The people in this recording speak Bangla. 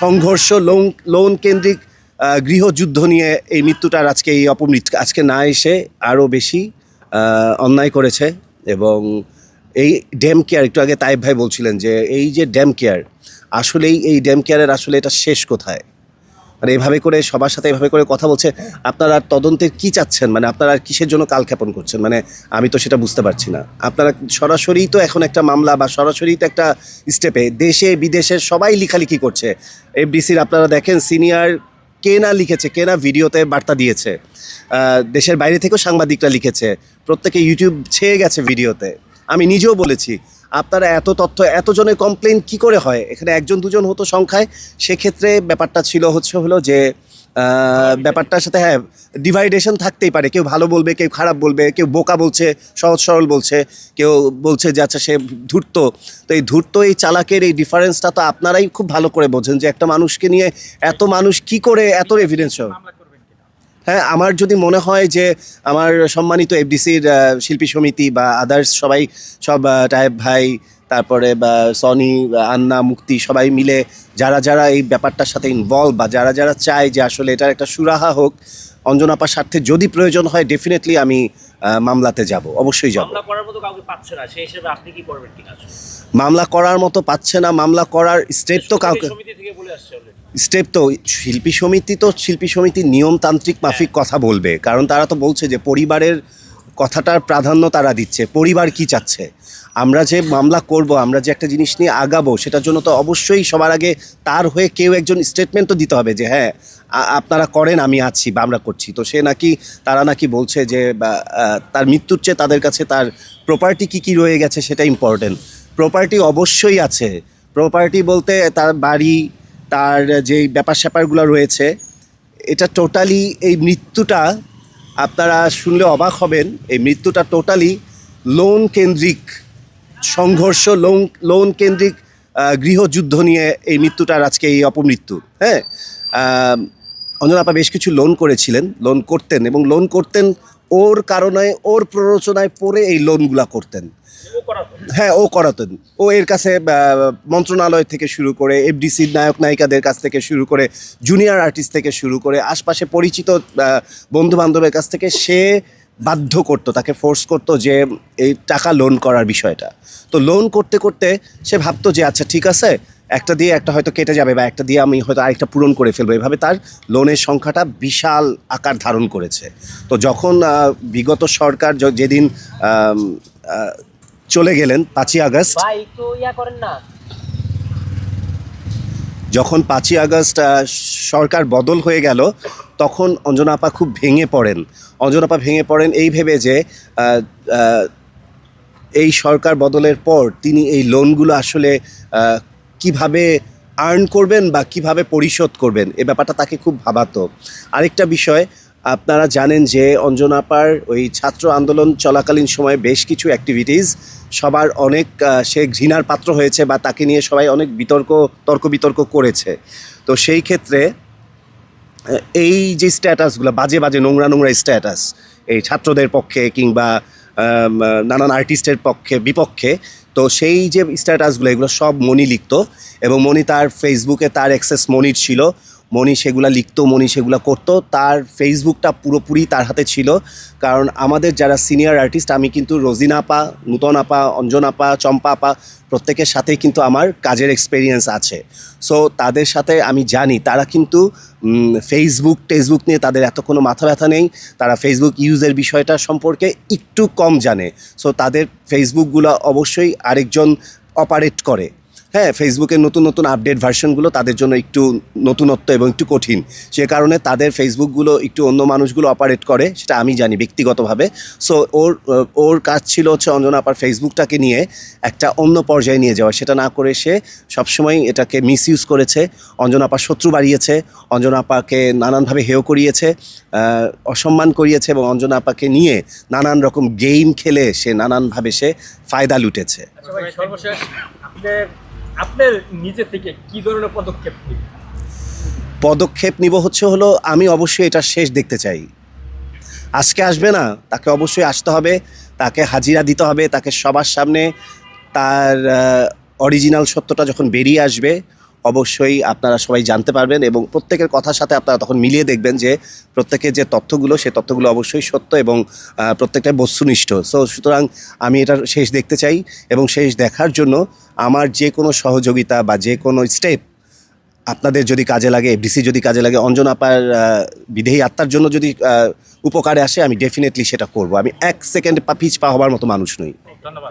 সংঘর্ষ, লোন লোন কেন্দ্রিক গৃহযুদ্ধ নিয়ে এই মৃত্যুটার আজকে এই অপমৃত, আজকে না এসে আরও বেশি অন্যায় করেছে এবং এই ড্যাম কেয়ার, একটু আগে তাইব ভাই বলছিলেন যে এই যে ড্যাম কেয়ার, আসলেই এই ড্যাম কেয়ারের আসলে এটা শেষ কোথায়? মানে এভাবে করে সবার সাথে এভাবে করে কথা বলছে, আপনারা তদন্তের কি চাচ্ছেন? মানে আপনারা কিসের জন্য কালক্ষেপণ করছেন? মানে আমি তো সেটা বুঝতে পারছি না। আপনারা সরাসরি তো এখন একটা মামলা বা সরাসরি তো একটা স্টেপে দেশে, বিদেশে সবাই লিখালিখি করছে। এফডিসির আপনারা দেখেন সিনিয়র কে না লিখেছে, কে না ভিডিওতে বার্তা দিয়েছে। দেশের বাইরে থেকেও সাংবাদিকরা লিখেছে, প্রত্যেকে ইউটিউব ছেয়ে গেছে ভিডিওতে। আমি নিজেও বলেছি আপনারা এত তথ্য এতজনের কমপ্লেন কি করে হয়? এখানে একজন দুজন হতো সংখ্যায়। সেক্ষেত্রে ব্যাপারটা ছিল হচ্ছে হলো যে ব্যাপারটার সাথে হ্যাঁ ডিভাইডেশন থাকতেই পারে। কেউ ভালো বলবে কেউ খারাপ বলবে কেউ বোকা বলছে সহজ সরল বলছে কেউ বলছে যে আচ্ছা সে ধূর্ত। তো এই ধূর্ত এই চালাকের এই ডিফারেন্সটা তো আপনারাই খুব ভালো করে বোঝেন যে একটা মানুষকে নিয়ে এত মানুষ কি করে এত এভিডেন্স হ্যাঁ আমার যদি মনে হয় যে আমার সম্মানিত এফডিসির শিল্পী সমিতি বা আদার্স সবাই সব টায়েব ভাই তারপরে বা সনি আন্না মুক্তি সবাই মিলে যারা যারা এই ব্যাপারটার সাথে ইনভলভ বা যারা যারা চায় যে আসলে এটার একটা সুরাহা হোক অঞ্জনাপার স্বার্থে যদি প্রয়োজন হয় ডেফিনেটলি আমি মামলাতে যাব অবশ্যই যাব। মামলা করার মতো পাচ্ছে না সেই হিসেবে আপনি কি করবেন কিনা? মামলা করার মতো পাচ্ছে না মামলা করার স্টেপ তো কাউকে স্টেপ তো শিল্পী সমিতি তো শিল্পী সমিতি নিয়মতান্ত্রিক মাফিক কথা বলবে। কারণ তারা তো বলছে যে পরিবারের কথাটার প্রাধান্য তারা দিচ্ছে। পরিবার কি চাচ্ছে? আমরা যে মামলা করব আমরা যে একটা জিনিস নিয়ে আগাবো সেটার জন্য তো অবশ্যই সবার আগে তার হয়ে কেউ একজন স্টেটমেন্ট তো দিতে হবে যে হ্যাঁ আপনারা করেন আমি আছি বা আমরা করছি। তো সে নাকি তারা নাকি বলছে যে তার মৃত্যুর চেয়ে তাদের কাছে তার প্রপার্টি কি কি রয়ে গেছে সেটা ইম্পর্টেন্ট প্রপার্টি অবশ্যই আছে। প্রপার্টি বলতে তার বাড়ি তার যেই ব্যাপার স্যাপারগুলো রয়েছে, এটা টোটালি এই মৃত্যুটা আপনারা শুনলে অবাক হবেন, এই মৃত্যুটা টোটালি লোন কেন্দ্রিক সংঘর্ষ লোন লোন কেন্দ্রিক গৃহযুদ্ধ নিয়ে এই মৃত্যুটার আজকে এই অপমৃত্যু। হ্যাঁ? অঞ্জনাপা বেশ কিছু লোন করেছিলেন লোন করতেন এবং লোন করতেন ওর কারণে ওর প্ররোচনায় পড়ে এই লোনগুলা করতেন। হ্যাঁ ও করাতেন। ও এর কাছে মন্ত্রণালয় থেকে শুরু করে এফডিসির নায়ক নায়িকাদের কাছ থেকে শুরু করে জুনিয়র আর্টিস্ট থেকে শুরু করে আশপাশে পরিচিত বন্ধু বান্ধবের কাছ থেকে সে বাধ্য করতো তাকে ফোর্স করতো যে এই টাকা লোন করার বিষয়টা। তো লোন করতে করতে সে ভাবতো যে আচ্ছা ঠিক আছে একটা দিয়ে একটা হয়তো কেটে যাবে বা একটা দিয়ে আমি হয়তো আরেকটা পূরণ করে ফেলব। এভাবে তার লোনের সংখ্যাটা বিশাল আকার ধারণ করেছে। তো যখন বিগত সরকার যেদিন চলে গেলেন পাঁচই আগস্ট ইয়া করেন না। যখন পাঁচই আগস্ট সরকার বদল হয়ে গেল তখন অঞ্জনা আপা খুব ভেঙে পড়েন। অঞ্জনা আপা ভেঙে পড়েন এই ভেবে যে এই সরকার বদলের পর তিনি এই লোনগুলো আসলে কীভাবে আর্ন করবেন বা কীভাবে পরিশোধ করবেন, এ ব্যাপারটা তাকে খুব ভাবাতো। আরেকটা বিষয়, আপনারা জানেন যে অঞ্জনাপার ওই ছাত্র আন্দোলন চলাকালীন সময়ে বেশ কিছু অ্যাক্টিভিটিস সবার অনেক সে ঘৃণার পাত্র হয়েছে বা তাকে নিয়ে সবাই অনেক বিতর্ক, তর্ক বিতর্ক করেছে। তো সেই ক্ষেত্রে এই যে স্ট্যাটাসগুলো বাজে বাজে নোংরা নোংরা স্ট্যাটাস এই ছাত্রদের পক্ষে কিংবা নানান আর্টিস্টের পক্ষে, বিপক্ষে তো সেই যে স্ট্যাটাসগুলো এগুলো সব মনি লিখতো এবং মনি তার ফেসবুকে তার অ্যাক্সেস মনির ছিল। মনি সেগুলা লিখতো মনি সেগুলো করতো। তার ফেসবুকটা পুরোপুরি তার হাতে ছিল। কারণ আমাদের যারা সিনিয়র আর্টিস্ট আমি কিন্তু রোজিনা আপা, নূতন আপা, অঞ্জন আপা, চম্পা আপা, প্রত্যেকের সাথেই কিন্তু আমার কাজের এক্সপেরিয়েন্স আছে। সো তাদের সাথে আমি জানি, তারা কিন্তু ফেসবুক টেসবুক নিয়ে তাদের এত কোনো মাথা ব্যথা নেই। তারা ফেসবুক ইউজের বিষয়টা সম্পর্কে একটু কম জানে। সো তাদের ফেসবুকগুলো অবশ্যই আরেকজন অপারেট করে। হ্যাঁ ফেসবুকের নতুন নতুন আপডেট ভার্সনগুলো তাদের জন্য একটু নতুনত্ব এবং একটু কঠিন। সে কারণে তাদের ফেসবুকগুলো একটু অন্য মানুষগুলো অপারেট করে, সেটা আমি জানি ব্যক্তিগতভাবে। সো ওর ওর কাজ ছিল হচ্ছে অঞ্জনা আপার ফেসবুকটাকে নিয়ে একটা অন্য পর্যায়ে নিয়ে যাওয়া। সেটা না করে সে সবসময় এটাকে মিস ইউজ করেছে। অঞ্জনা আপার শত্রু বাড়িয়েছে, অঞ্জনা আপাকে নানানভাবে হেয় করিয়েছে অসম্মান করিয়েছে এবং অঞ্জনা আপাকে নিয়ে নানান রকম গেম খেলে সে নানানভাবে সে ফায়দা লুটেছে। আচ্ছা সর্বশেষ আপনার নিজে থেকে কি ধরনের পদক্ষেপ নেবেন? পদক্ষেপ নিব হচ্ছে হলো, আমি অবশ্যই এটা শেষ দেখতে চাই। আজকে আসবে না, তাকে অবশ্যই আসতে হবে, তাকে হাজিরা দিতে হবে, তাকে সবার সামনে তার অরিজিনাল সত্যটা যখন বেরিয়ে আসবে অবশ্যই আপনারা সবাই জানতে পারবেন এবং প্রত্যেকের কথার সাথে আপনারা তখন মিলিয়ে দেখবেন যে প্রত্যেকের যে তথ্যগুলো সে তথ্যগুলো অবশ্যই সত্য এবং প্রত্যেকটাই বস্তুনিষ্ঠ। সো সুতরাং আমি এটার শেষ দেখতে চাই এবং শেষ দেখার জন্য আমার যে কোনো সহযোগিতা বা যে কোনো স্টেপ আপনাদের যদি কাজে লাগে এফডিসি যদি কাজে লাগে, অঞ্জন আপার বিদেহী আত্মার জন্য যদি উপকারে আসে, আমি ডেফিনেটলি সেটা করব। আমি এক সেকেন্ড পা পিছ পা হবার মতো মানুষ নই। ধন্যবাদ।